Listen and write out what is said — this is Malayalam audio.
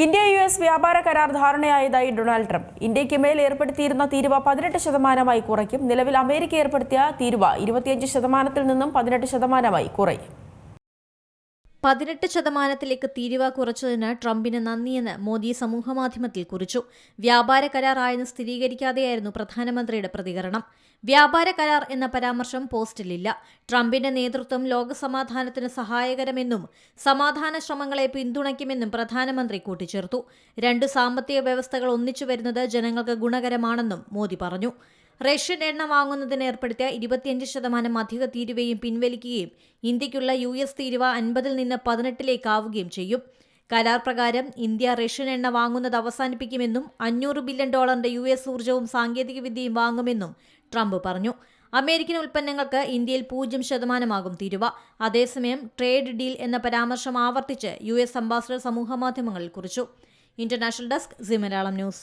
ഇന്ത്യ യു എസ് വ്യാപാര കരാർ ധാരണയായതായി ഡൊണാൾഡ് ട്രംപ്. ഇന്ത്യയ്ക്ക് മേൽ ഏർപ്പെടുത്തിയിരുന്ന തീരുവ പതിനെട്ട് ശതമാനമായി കുറയ്ക്കും. നിലവിൽ അമേരിക്ക ഏർപ്പെടുത്തിയ തീരുവ ഇരുപത്തിയഞ്ച് ശതമാനത്തിൽ നിന്നും പതിനെട്ട് ശതമാനമായി കുറയും. പതിനെട്ട് ശതമാനത്തിലേക്ക് തീരുവ കുറച്ചതിന് ട്രംപിന് നന്ദിയെന്ന് മോദി സമൂഹമാധ്യമത്തിൽ കുറിച്ചു. വ്യാപാര കരാർ ആയെന്ന് സ്ഥിരീകരിക്കാതെയായിരുന്നു പ്രധാനമന്ത്രിയുടെ പ്രതികരണം. വ്യാപാര കരാർ എന്ന പരാമർശം പോസ്റ്റിലില്ല. ട്രംപിന്റെ നേതൃത്വം ലോകസമാധാനത്തിന് സഹായകരമെന്നും സമാധാന ശ്രമങ്ങളെ പിന്തുണയ്ക്കുമെന്നും പ്രധാനമന്ത്രി കൂട്ടിച്ചേർത്തു. രണ്ട് സാമ്പത്തിക വ്യവസ്ഥകൾ ഒന്നിച്ചു വരുന്നത് ജനങ്ങൾക്ക് ഗുണകരമാണെന്നും മോദി പറഞ്ഞു. റഷ്യൻ എണ്ണ വാങ്ങുന്നതിന് ഏർപ്പെടുത്തിയ ഇരുപത്തിയഞ്ച് ശതമാനം അധിക തീരുവയും പിൻവലിക്കുകയും ഇന്ത്യയ്ക്കുള്ള യു എസ് തീരുവ അൻപതിൽ നിന്ന് പതിനെട്ടിലേക്കാവുകയും ചെയ്യും. കരാർ പ്രകാരം ഇന്ത്യ റഷ്യൻ എണ്ണ വാങ്ങുന്നത് അവസാനിപ്പിക്കുമെന്നും അഞ്ഞൂറ് ബില്യൺ ഡോളറിന്റെ യു എസ് ഊർജവും സാങ്കേതികവിദ്യയും വാങ്ങുമെന്നും ട്രംപ് പറഞ്ഞു. അമേരിക്കൻ ഉൽപ്പന്നങ്ങൾക്ക് ഇന്ത്യയിൽ പൂജ്യം ശതമാനമാകും തീരുവ. അതേസമയം ട്രേഡ് ഡീൽ എന്ന പരാമർശം ആവർത്തിച്ച് യു എസ് അംബാസഡർ സമൂഹമാധ്യമങ്ങളിൽ കുറിച്ചു. International desk C Malayalam news.